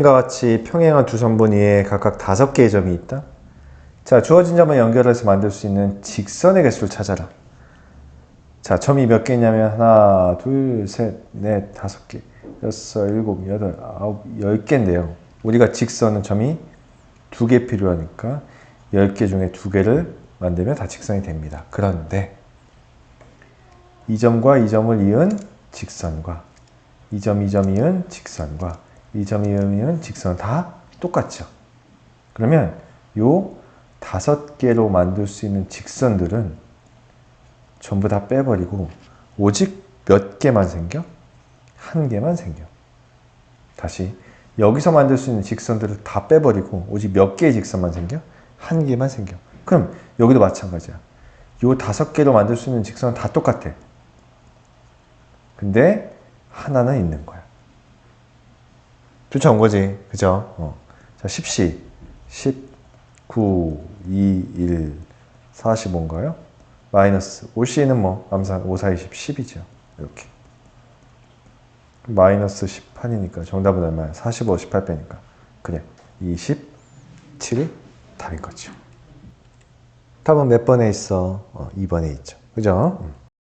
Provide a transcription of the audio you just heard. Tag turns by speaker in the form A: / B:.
A: 과 같이 평행한 두 선분 위에 각각 다섯 개의 점이 있다. 자, 주어진 점을 연결해서 만들 수 있는 직선의 개수를 찾아라. 자, 점이 몇 개냐면 하나, 둘, 셋, 넷, 다섯 개, 여섯, 일곱, 여덟, 아홉, 열 개인데요. 우리가 직선은 점이 두 개 필요하니까 열 개 중에 두 개를 만들면 다 직선이 됩니다. 그런데 이 점과 이 점을 이은 직선과 이 점, 이 점 이은 직선과 이 점, 이점 이은 직선 다 똑같죠. 그러면 요 다섯 개로 만들 수 있는 직선들은 전부 다 빼버리고 오직 몇 개만 생겨? 한 개만 생겨. 다시 여기서 만들 수 있는 직선들을 다 빼버리고 오직 몇 개의 직선만 생겨? 한 개만 생겨. 그럼 여기도 마찬가지야. 요 다섯 개로 만들 수 있는 직선은 다 똑같아. 근데 하나는 있는 거야. 쫓아온 거지. 그죠? 어. 자, 10시. 10, 9, 2, 1, 45인가요? 마이너스. 5C는 뭐, 암산 5, 4, 20, 10이죠. 이렇게. 마이너스 18이니까 정답은 얼마야? 45, 18 빼니까. 그래. 27이 답인 거죠. 답은 몇 번에 있어? 어, 2번에 있죠. 그죠? 음.